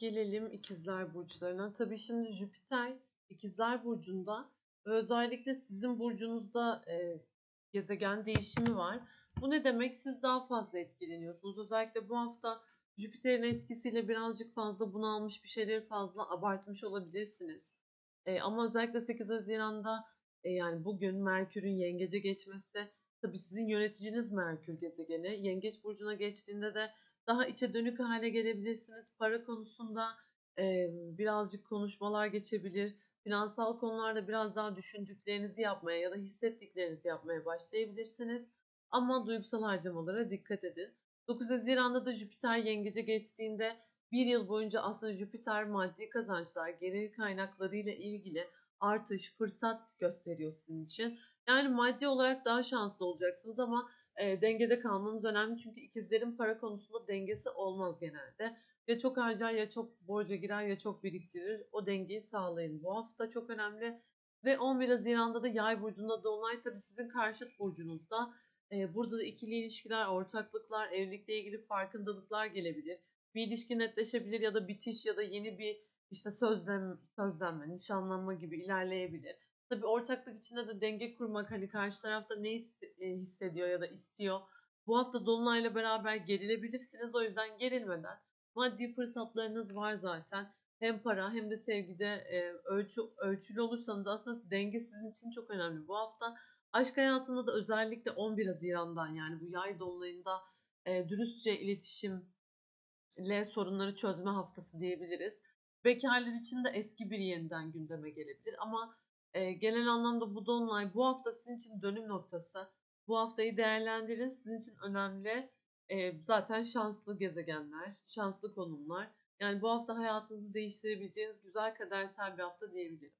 Gelelim ikizler burçlarına. Tabii şimdi Jüpiter ikizler burcunda özellikle sizin burcunuzda e, gezegen değişimi var. Bu ne demek? Siz daha fazla etkileniyorsunuz. Özellikle bu hafta Jüpiter'in etkisiyle birazcık fazla bunalmış bir şeyleri fazla abartmış olabilirsiniz. E, ama özellikle 8 Haziran'da e, yani bugün Merkür'ün yengece geçmesi tabii sizin yöneticiniz Merkür gezegeni. Yengeç burcuna geçtiğinde de daha içe dönük hale gelebilirsiniz. Para konusunda e, birazcık konuşmalar geçebilir. Finansal konularda biraz daha düşündüklerinizi yapmaya ya da hissettiklerinizi yapmaya başlayabilirsiniz. Ama duygusal harcamalara dikkat edin. 9 Haziran'da da Jüpiter yengece geçtiğinde bir yıl boyunca aslında Jüpiter maddi kazançlar, gelir kaynaklarıyla ilgili artış, fırsat gösteriyor sizin için. Yani maddi olarak daha şanslı olacaksınız ama e, dengede kalmanız önemli. Çünkü ikizlerin para konusunda dengesi olmaz genelde. Ya çok harcar ya çok borca girer ya çok biriktirir. O dengeyi sağlayın. Bu hafta çok önemli. Ve 11 Haziran'da da Yay burcunda Dolunay tabii sizin karşıt burcunuzda. E, burada da ikili ilişkiler, ortaklıklar, evlilikle ilgili farkındalıklar gelebilir. Bir ilişki netleşebilir ya da bitiş ya da yeni bir işte sözlem, sözlenme, nişanlanma gibi ilerleyebilir. Tabii ortaklık içinde de denge kurmak hani karşı tarafta ne e, hissediyor ya da istiyor. Bu hafta Dolunay'la beraber gerilebilirsiniz. O yüzden gerilmeden maddi fırsatlarınız var zaten. Hem para hem de sevgide e, ölçü, ölçülü olursanız aslında denge sizin için çok önemli. Bu hafta aşk hayatında da özellikle 11 Haziran'dan yani bu yay dolunayında e, dürüstçe iletişimle sorunları çözme haftası diyebiliriz. Bekarlar için de eski bir yeniden gündeme gelebilir ama e, genel anlamda bu dolunay bu hafta sizin için dönüm noktası. Bu haftayı değerlendirin. Sizin için önemli. E, zaten şanslı gezegenler, şanslı konumlar. Yani bu hafta hayatınızı değiştirebileceğiniz güzel kadersel bir hafta diyebilirim.